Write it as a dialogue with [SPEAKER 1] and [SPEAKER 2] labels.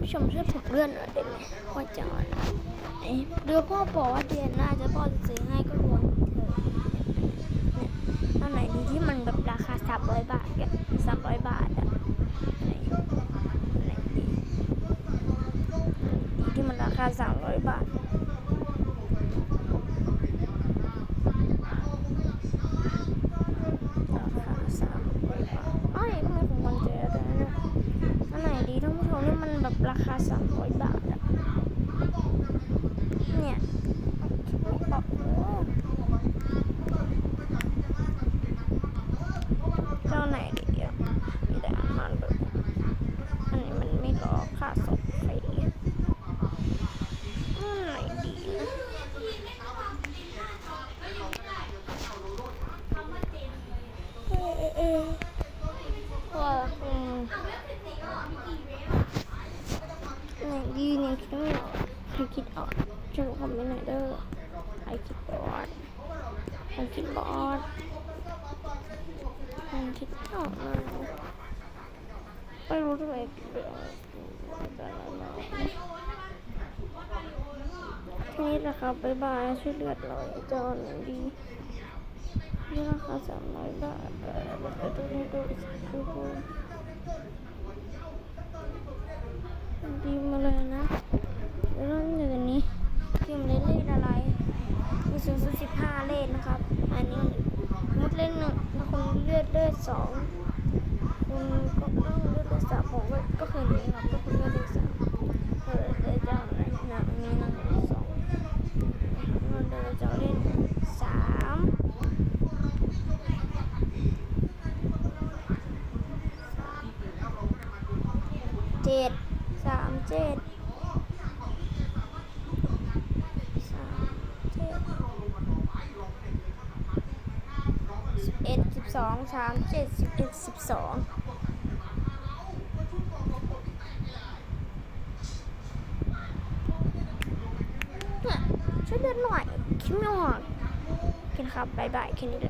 [SPEAKER 1] ผู้ชมช่วยผมเลื่อนหน่อยได้ไหมว่าจะเอนเดี๋ยวพ่อบอกว่าเดือนหน้าจะพ่อจะซื้อให้ก็รวมเถอะเนี่ยอันไหนดีที่มันแบบราคาสามร้อยบาทกันสามร้อยบาทอะไหนอันไหนดีที่มันราคาสามร้อยบาท ราคาสามร้อยบาทอ้อยก็มีของมันเจอด้วยนะเนี่ยอันไหนดีท่านผู้ชมนี่มันแบบราคาสามร้อยบาทอะเนี่ยโอ้โหเจ้าไหนดีอะมีแต่อาหารแบบอันนี้มัน ค่าส่งฟรีอันไหนดีเออเออว่าอืมไหนดีเนี่ยคิดไม่ออกใครคิดออกช่วยคอมเมนต์หน่อยเด้อใครคิดบอดใครคิดบอดใครคิดออกเลยไม่ รู้ทำไมคิดไม่ออะเราทีนี้นะครับบ๊ายบายช่วยเลือดหน่อยจะเอาไหนดีนี่ราคาสามร้อยบาทเออเราไปดูให้ดูดูดูดีมาเลยนะแล้วเรื่องอย่างนี้ทีมเล่นเลขอะไรมีสูงสุดสิบห้าเลขนะครับ อันนี้มุดเล่นหนึ่งถ้าคุณเลือดเลือดสองคุณก็ต้องเลือดเลือดสามผมก็ก็คยเล่นครับก็คือเลือดสามเออเลยจะเอาอะไรนะอันนี้นะสองเราเดี๋ยวเจะเอาเล่นสามเจ็ดสามเจ็ดสามเจ็ดสิบเอ็ดสิบสองสามเจ็ดสิบเอ็ดสิบสอง เนี่เดินหน่อยคิดไม่ออกโอเคนครับบายบายแค่นี้แหละ